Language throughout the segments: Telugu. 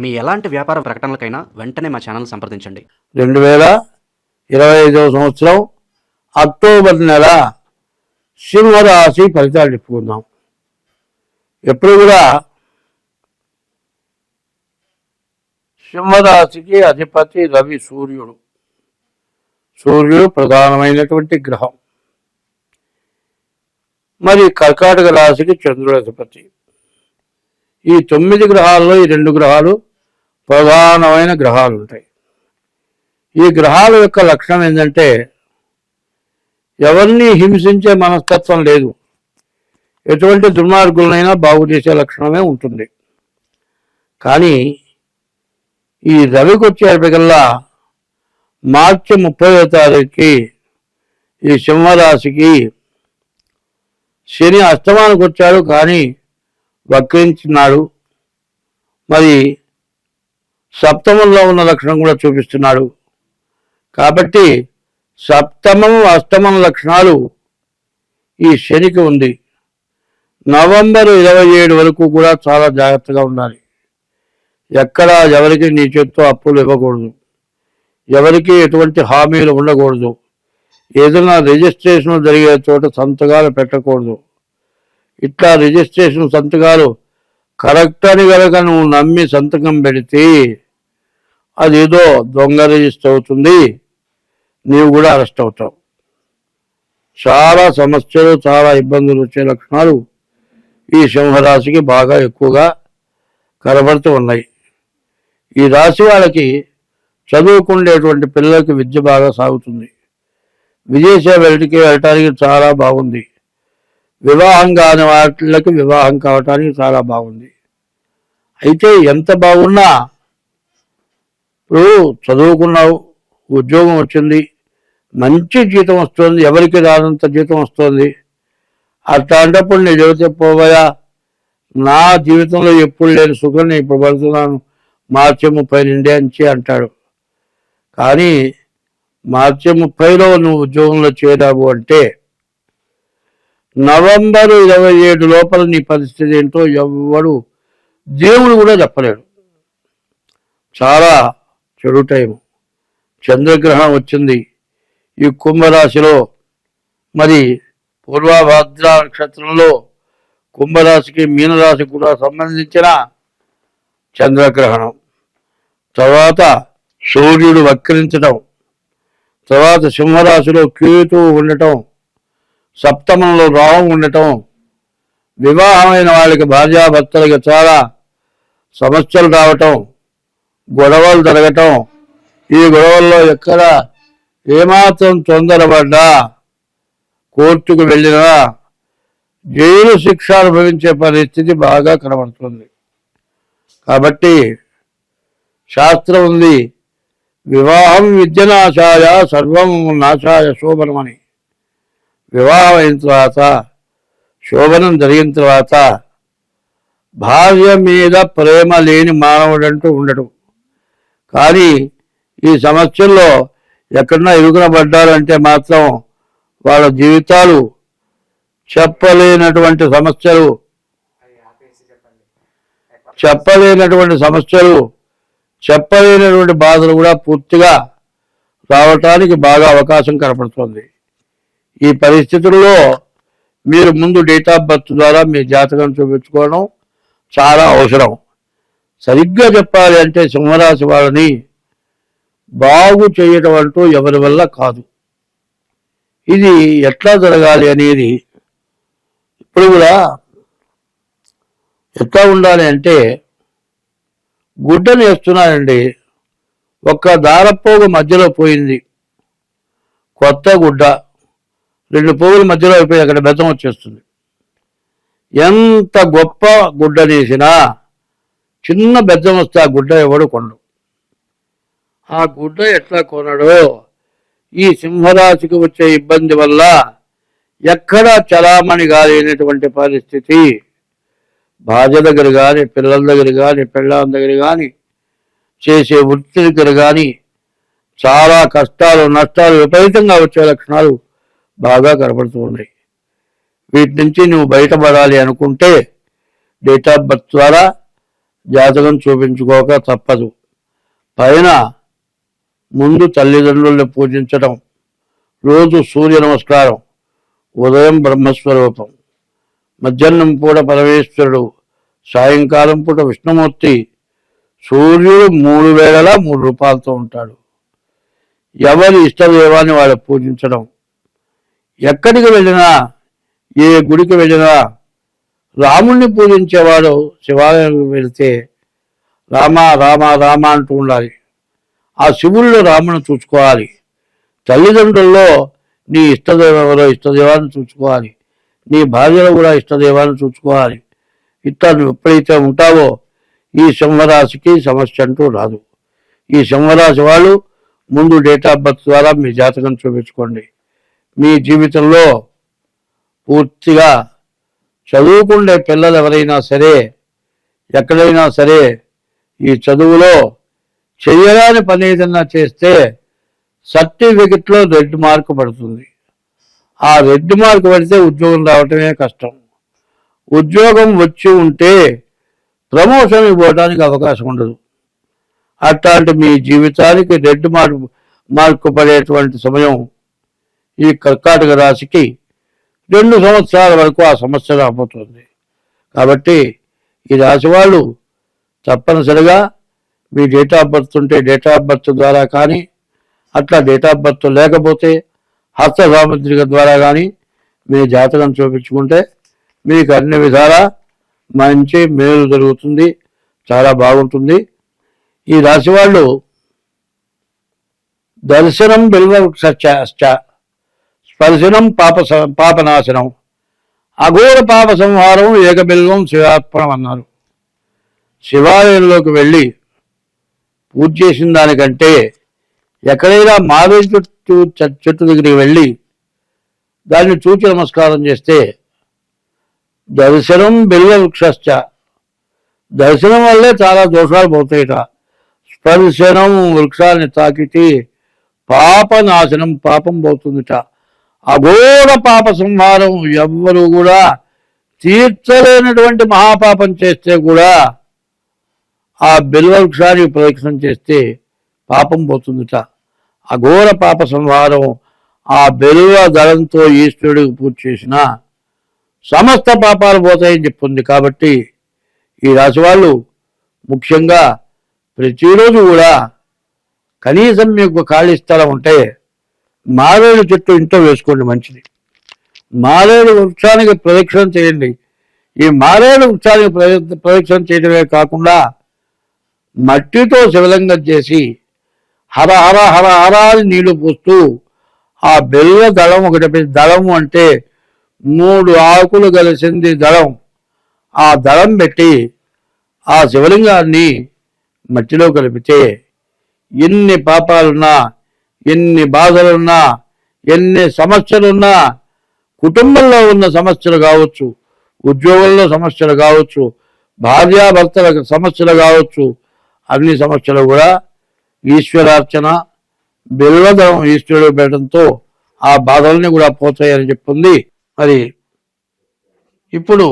మీ ఎలాంటి వ్యాపార ప్రకటనలకైనా వెంటనే మా ఛానల్ సంప్రదించండి. రెండు వేల ఇరవై ఐదవ సంవత్సరం అక్టోబర్ నెల సింహరాశి ఫలితాలు చెప్పుకుందాం. ఎప్పుడు కూడా సింహరాశికి అధిపతి రవి సూర్యుడు. సూర్యుడు ప్రధానమైనటువంటి గ్రహం. మరి కర్కాటక రాశికి చంద్రుడు అధిపతి. ఈ తొమ్మిది గ్రహాల్లో ఈ రెండు గ్రహాలు ప్రధానమైన గ్రహాలు ఉంటాయి. ఈ గ్రహాల యొక్క లక్షణం ఏంటంటే ఎవరిని హింసించే మనస్తత్వం లేదు. ఎటువంటి దుర్మార్గులనైనా బాగు చేసే లక్షణమే ఉంటుంది. కానీ ఈ రవికి వచ్చేటికల్లా మార్చి ముప్పై తారీఖుకి ఈ సింహరాశికి శని అస్తమానికి వచ్చాడు. కానీ వక్రించున్నాడు. మరి సప్తమంలో ఉన్న లక్షణం కూడా చూపిస్తున్నాడు. కాబట్టి సప్తమం అష్టమం లక్షణాలు ఈ శనికి ఉంది. నవంబర్ ఇరవై ఏడు వరకు కూడా చాలా జాగ్రత్తగా ఉండాలి. ఎక్కడ ఎవరికి నీ చేత్తో అప్పులు ఇవ్వకూడదు. ఎవరికి ఎటువంటి హామీలు ఉండకూడదు. ఏదైనా రిజిస్ట్రేషన్ జరిగే చోట సంతకాలు పెట్టకూడదు. ఇట్లా రిజిస్ట్రేషన్ సంతకాలు కరెక్ట్ అని కనుక నువ్వు నమ్మి సంతకం పెడితే అదేదో దొంగ రిజిస్టర్ అవుతుంది నీవు కూడా అరెస్ట్ అవుతావు. చాలా సమస్యలు చాలా ఇబ్బందులు వచ్చే లక్షణాలు ఈ సింహరాశికి బాగా ఎక్కువగా కనబడుతూ ఉన్నాయి. ఈ రాశి వాళ్ళకి చదువుకుండేటువంటి పిల్లలకి విద్య బాగా సాగుతుంది. విదేశ వెళ్ళటికి వెళ్ళటానికి చాలా బాగుంది. వివాహం కాని వాటికి వివాహం కావటానికి చాలా బాగుంది. అయితే ఎంత బాగున్నా ఇప్పుడు చదువుకున్నావు ఉద్యోగం వచ్చింది మంచి జీతం వస్తుంది ఎవరికి రానంత జీతం వస్తుంది. అట్లాంటప్పుడు నేను చెబితే పోవయా నా జీవితంలో ఎప్పుడు లేని సుఖం నేను ఇప్పుడు పడుతున్నాను మార్చి ముప్పై నుండి అంచి అంటాడు. కానీ మార్చి ముప్పైలో నువ్వు ఉద్యోగంలో చేరావు అంటే నవంబర్ ఇరవై ఏడు లోపల నీ పరిస్థితి ఏంటో ఎవ్వడు దేవుడు కూడా చెప్పలేడు. చాలా చెడు టైం చంద్రగ్రహణం వచ్చింది. ఈ కుంభరాశిలో మరి పూర్వభద్ర నక్షత్రంలో కుంభరాశికి మీనరాశి కూడా సంబంధించిన చంద్రగ్రహణం. తర్వాత సూర్యుడు వక్రించడం తర్వాత సింహరాశిలో కేతువు ఉండటం. సప్తమంలో రావం ఉండటం వివాహమైన వాళ్ళకి భార్యాభర్తలకి చాలా సమస్యలు రావటం గొడవలు జరగటం ఈ గొడవల్లో ఎక్కడ ఏమాత్రం తొందరపడ్డా కోర్టుకు వెళ్ళినా జైలు శిక్ష అనుభవించే పరిస్థితి బాగా కనబడుతుంది. కాబట్టి శాస్త్రం ఉంది వివాహం విద్య నాశాయ సర్వం నాశాయ శోభనమని. వివాహం అయిన తర్వాత శోభనం జరిగిన తర్వాత భార్య మీద ప్రేమ లేని మానవుడంటూ ఉండడు కానీ ఈ సమస్యల్లో ఎక్కడన్నా ఇరుకున పడ్డారంటే మాత్రం వాళ్ళ జీవితాలు చెప్పలేనటువంటి సమస్యలు. చెప్పలేనటువంటి సమస్యలు చెప్పలేనటువంటి బాధలు కూడా పూర్తిగా రావటానికి బాగా అవకాశం కనపడుతుంది. ఈ పరిస్థితుల్లో మీరు ముందు డేట్ ఆఫ్ బర్త్ ద్వారా మీ జాతకం చూపించుకోవడం చాలా అవసరం. సరిగ్గా చెప్పాలి అంటే సింహరాశి వాళ్ళని బాగు చేయటం అంటూ ఎవరి వల్ల కాదు. ఇది ఎట్లా జరగాలి అనేది ఇప్పుడు కూడా ఎట్లా ఉండాలి అంటే గుడ్డను వేస్తున్నానండి ఒక్క దారపోగు మధ్యలో పోయింది. కొత్త గుడ్డ. రెండు పువ్వుల మధ్యలో అయిపోయి అక్కడ బెద్దం వచ్చేస్తుంది. ఎంత గొప్ప గుడ్డనేసినా చిన్న బెత్తం వస్తే ఆ గుడ్డ ఎవడు కొండు ఆ గుడ్డ ఎట్లా కొనడో ఈ సింహరాశికి వచ్చే ఇబ్బంది వల్ల ఎక్కడా చలామణి కాలేనటువంటి పరిస్థితి. భార్య దగ్గర కానీ పిల్లల దగ్గర కానీ పెళ్ళాం దగ్గర కానీ చేసే వృత్తి దగ్గర కానీ చాలా కష్టాలు నష్టాలు విపరీతంగా వచ్చే లక్షణాలు బాగా కనబడుతూ ఉన్నాయి వీటి నుంచి నువ్వు బయటపడాలి అనుకుంటే డేట్ ఆఫ్ బర్త్ ద్వారా జాతకం చూపించుకోక తప్పదు. పైన ముందు తల్లిదండ్రుల్ని పూజించడం రోజు సూర్య నమస్కారం ఉదయం బ్రహ్మస్వరూపం మధ్యాహ్నం పూట పరమేశ్వరుడు సాయంకాలం పూట విష్ణుమూర్తి సూర్యుడు మూడు వేళలా మూడు రూపాయలతో ఉంటాడు. ఎవరి ఇష్టదేవాన్ని వాళ్ళు పూజించడం ఎక్కడికి వెళ్ళినా ఏ గుడికి వెళ్ళినా రాముణ్ణి పూజించేవాడు శివాలయానికి వెళితే రామ రామ రామ అంటూ ఉండాలి. ఆ శివుల్లో రాముని చూసుకోవాలి. తల్లిదండ్రుల్లో నీ ఇష్టదైవం ఇష్టదేవాన్ని చూసుకోవాలి. నీ భార్యలో కూడా ఇష్టదేవాన్ని చూసుకోవాలి. ఇట్లా నువ్వు ఎప్పుడైతే ఉంటావో ఈ సింహరాశికి సమస్య అంటూ రాదు. ఈ సింహరాశి వాళ్ళు ముందు డేట్ ఆఫ్ బర్త్ ద్వారా మీ జాతకం చూపించుకోండి. మీ జీవితంలో పూర్తిగా చదువుకుండే పిల్లలు ఎవరైనా సరే ఎక్కడైనా సరే ఈ చదువులో చేయరాని పని ఏదన్నా చేస్తే సర్టిఫికెట్లో రెడ్ మార్క్ పడుతుంది. ఆ రెడ్ మార్క్ పడితే ఉద్యోగం రావటమే కష్టం. ఉద్యోగం వచ్చి ఉంటే ప్రమోషన్ ఇవ్వడానికి అవకాశం ఉండదు. అట్లాంటి మీ జీవితానికి రెడ్ మార్క్ మార్కు పడేటువంటి సమయం ఈ కర్కాటక రాశికి రెండు సంవత్సరాల వరకు ఆ సమస్య రాబోతుంది. కాబట్టి ఈ రాశి వాళ్ళు తప్పనిసరిగా మీ డేట్ ఆఫ్ బర్త్ ఉంటే డేట్ ఆఫ్ బర్త్ ద్వారా కానీ అట్లా డేట్ ఆఫ్ బర్త్ లేకపోతే హస్త సాముద్రిక ద్వారా కానీ మీ జాతకం చూపించుకుంటే మీకు అన్ని విధాలా మంచి మేలు జరుగుతుంది. చాలా బాగుంటుంది. ఈ రాశి వాళ్ళు దర్శనం బిల్వ వృక్ష స్పర్శనం పాప పాపనాశనం. అఘోర పాప సంహారం ఏకబిల్వం శివార్పణం అన్నారు శివాలయంలోకి వెళ్ళి పూజ చేసిన దానికంటే ఎక్కడైనా మారేడు చెట్టు చెట్టు దగ్గరికి వెళ్ళి దాన్ని చూచి నమస్కారం చేస్తే దర్శనం బిల్వ వృక్షశ్చ దర్శనం వల్లే చాలా దోషాలు పోతాయిట. స్పర్శనం వృక్షాన్ని తాకితే పాపనాశనం పాపం పోతుందిట. అఘోర పాప సంహారం ఎవ్వరు కూడా తీర్చలేనటువంటి మహాపాపం చేస్తే కూడా ఆ బిల్వవృక్షానికి ప్రదక్షిణం చేస్తే పాపం పోతుందిట. అఘోర పాప సంహారం ఆ బెలువ దళంతో ఈశ్వరుడికి పూజ చేసిన సమస్త పాపాలు పోతాయని చెప్తుంది. కాబట్టి ఈ రాశి వాళ్ళు ముఖ్యంగా ప్రతిరోజు కూడా కనీసం మీకు ఖాళీ స్థలం ఉంటే మారేడు చెట్టు ఇంట్లో వేసుకోండి మంచిది. మారేడు వృక్షానికి ప్రదక్షిణ చేయండి. ఈ మారేడు వృక్షానికి ప్రద- ప్రదక్షిణ చేయడమే కాకుండా మట్టితో శివలింగం చేసి హర హర హర హర అని నీళ్ళు పోస్తూ ఆ బెల్ల దళం ఒకటి దళం అంటే మూడు ఆకులు కలిసింది దళం. ఆ దళం పెట్టి ఆ శివలింగాన్ని మట్టిలో కలిపితే ఎన్ని పాపాలున్నా ఎన్ని బాధలున్నా ఎన్ని సమస్యలున్నా కుటుంబంలో ఉన్న సమస్యలు కావచ్చు ఉద్యోగంలో సమస్యలు కావచ్చు భార్యాభర్తల సమస్యలు కావచ్చు అన్ని సమస్యలు కూడా ఈశ్వరార్చన బిల్వదం ఈశ్వరుడు పెట్టడంతో ఆ బాధల్ని కూడా పోతాయని చెప్పింది. మరి ఇప్పుడు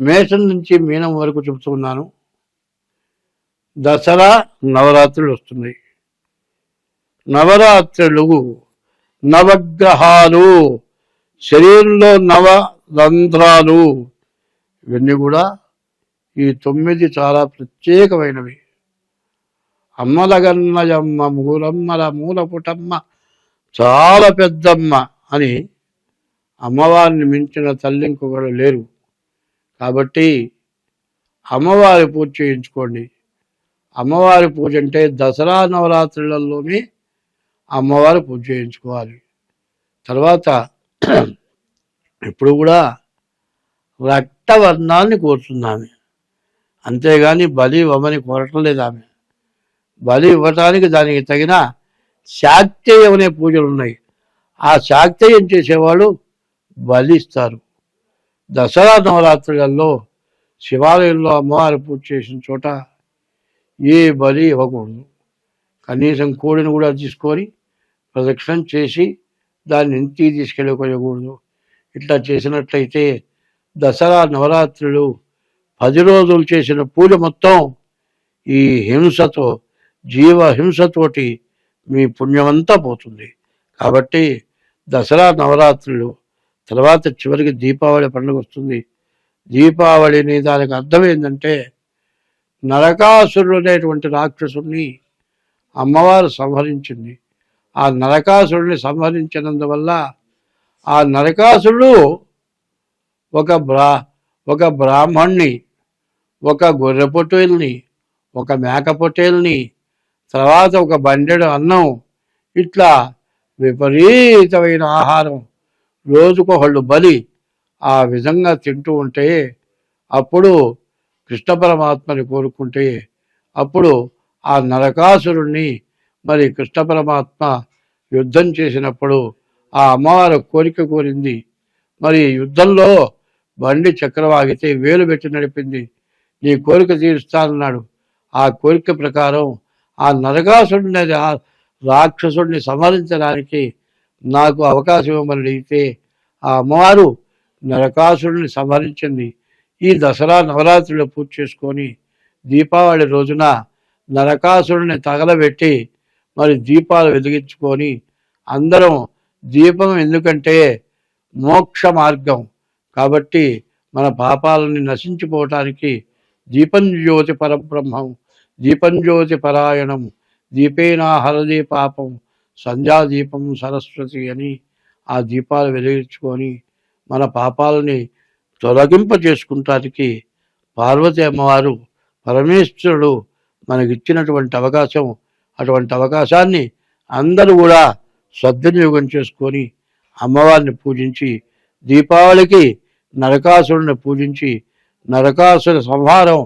మేషం నుంచి మీనం వరకు చెబుతున్నాను దసరా నవరాత్రులు వస్తున్నాయి. నవరాత్రులు నవగ్రహాలు శరీరంలో నవ రంధ్రాలు ఇవన్నీ కూడా ఈ తొమ్మిది చాలా ప్రత్యేకమైనవి. అమ్మలగన్నయమ్మ మూలమ్మల మూల పుటమ్మ చాలా పెద్దమ్మ అని అమ్మవారిని మించిన తల్లి ఇంకొకరు లేరు. కాబట్టి అమ్మవారి పూజ చేయించుకోండి. అమ్మవారి పూజ అంటే దసరా నవరాత్రులలోనే అమ్మవారు పూజ చేయించుకోవాలి. తర్వాత ఇప్పుడు కూడా రక్తవర్ణాన్ని కోరుతుంది అంతేగాని బలి ఇవ్వమని కోరటం లేదు ఆమె. బలి ఇవ్వటానికి దానికి తగిన శాక్తేయం అనే పూజలు ఉన్నాయి. ఆ శాక్తేయం చేసేవాళ్ళు బలి ఇస్తారు. దసరా నవరాత్రులలో శివాలయంలో అమ్మవారి పూజ చేసిన చోట ఏ బలి ఇవ్వకూడదు. కనీసం కోడిని కూడా తీసుకొని ప్రదక్షిణం చేసి దాన్ని ఇంటికి తీసుకెళ్ళకూడదు. ఇట్లా చేసినట్లయితే దసరా నవరాత్రులు పది రోజులు చేసిన పూజ మొత్తం ఈ హింసతో జీవ హింసతోటి మీ పుణ్యమంతా పోతుంది. కాబట్టి దసరా నవరాత్రులు తర్వాత చివరికి దీపావళి పండుగ వస్తుంది. దీపావళిని దానికి అర్థం ఏంటంటే నరకాసురుడు అనేటువంటి రాక్షసుని అమ్మవారు సంహరించింది. ఆ నరకాసురుడిని సంహరించినందువల్ల ఆ నరకాసురుడు ఒక బ్రా ఒక బ్రాహ్మణ్ణి ఒక గొర్రె పొట్టేల్ని ఒక మేక పొట్టేల్ని తర్వాత ఒక బండెడు అన్నం ఇట్లా విపరీతమైన ఆహారం రోజుకొకళ్ళు బలి ఆ విధంగా తింటూ ఉంటే అప్పుడు కృష్ణ పరమాత్మని కోరుకుంటే అప్పుడు ఆ నరకాసురుణ్ణి మరి కృష్ణ పరమాత్మ యుద్ధం చేసినప్పుడు ఆ అమ్మవారు కోరిక కోరింది. మరి యుద్ధంలో బండి చక్రవాగితే వేలు పెట్టి నడిపింది. నీ కోరిక తీరుస్తానన్నాడు. ఆ కోరిక ప్రకారం ఆ నరకాసుడిని ఆ రాక్షసుడిని సంహరించడానికి నాకు అవకాశం ఇవ్వమని అడిగితే ఆ అమ్మవారు నరకాసుడిని సంహరించింది. ఈ దసరా నవరాత్రులు పూజ చేసుకొని దీపావళి రోజున నరకాసుడిని తగలబెట్టి మరి దీపాలు వెలిగించుకొని అందరం దీపం ఎందుకంటే మోక్ష మార్గం. కాబట్టి మన పాపాలని నశించిపోవటానికి దీపం జ్యోతి పరబ్రహ్మం దీపం జ్యోతి పరాయణం దీపేనా హరది పాపం సంధ్యాదీపం సరస్వతి అని ఆ దీపాలు వెలిగించుకొని మన పాపాలని తొలగింప చేసుకుంటానికి పార్వతి అమ్మవారు పరమేశ్వరుడు మనకిచ్చినటువంటి అవకాశం అటువంటి అవకాశాన్ని అందరూ కూడా సద్వినియోగం చేసుకొని అమ్మవారిని పూజించి దీపావళికి నరకాసురుని పూజించి నరకాసుర సంహారం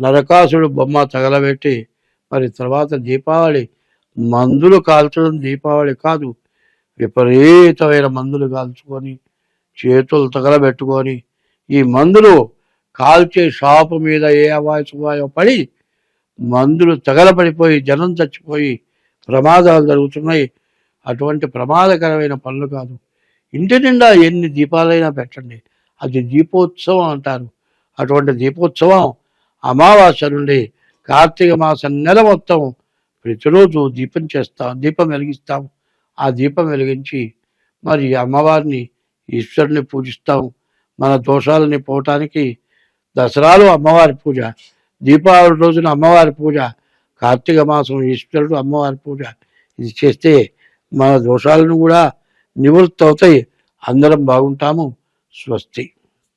నరకాసుడు బొమ్మ తగలబెట్టి మరి తర్వాత దీపావళి మందులు కాల్చడం దీపావళి కాదు. విపరీతమైన మందులు కాల్చుకొని చేతులు తగలబెట్టుకొని ఈ మందులు కాల్చే షాపు మీద ఏ అవాయసవాయో పడి మందులు తగలబడిపోయి జనం చచ్చిపోయి ప్రమాదాలు జరుగుతున్నాయి. అటువంటి ప్రమాదకరమైన పనులు కాదు. ఇంటి నిండా ఎన్ని దీపాలైనా పెట్టండి. అది దీపోత్సవం అంటారు. అటువంటి దీపోత్సవం అమావాస్య నుండి కార్తీక మాసం నెల మొత్తం ప్రతిరోజు దీపం చేస్తాం దీపం వెలిగిస్తాం. ఆ దీపం వెలిగించి మరి అమ్మవారిని ఈశ్వరుని పూజిస్తాం. మన దోషాలని పోవటానికి దసరాలు అమ్మవారి పూజ. దీపావళి రోజున అమ్మవారి పూజ కార్తీక మాసం ఈశ్వరుడు అమ్మవారి పూజ. ఇది చేస్తే మన దోషాలను కూడా నివృత్తి అవుతాయి అందరం బాగుంటాము. స్వస్తి.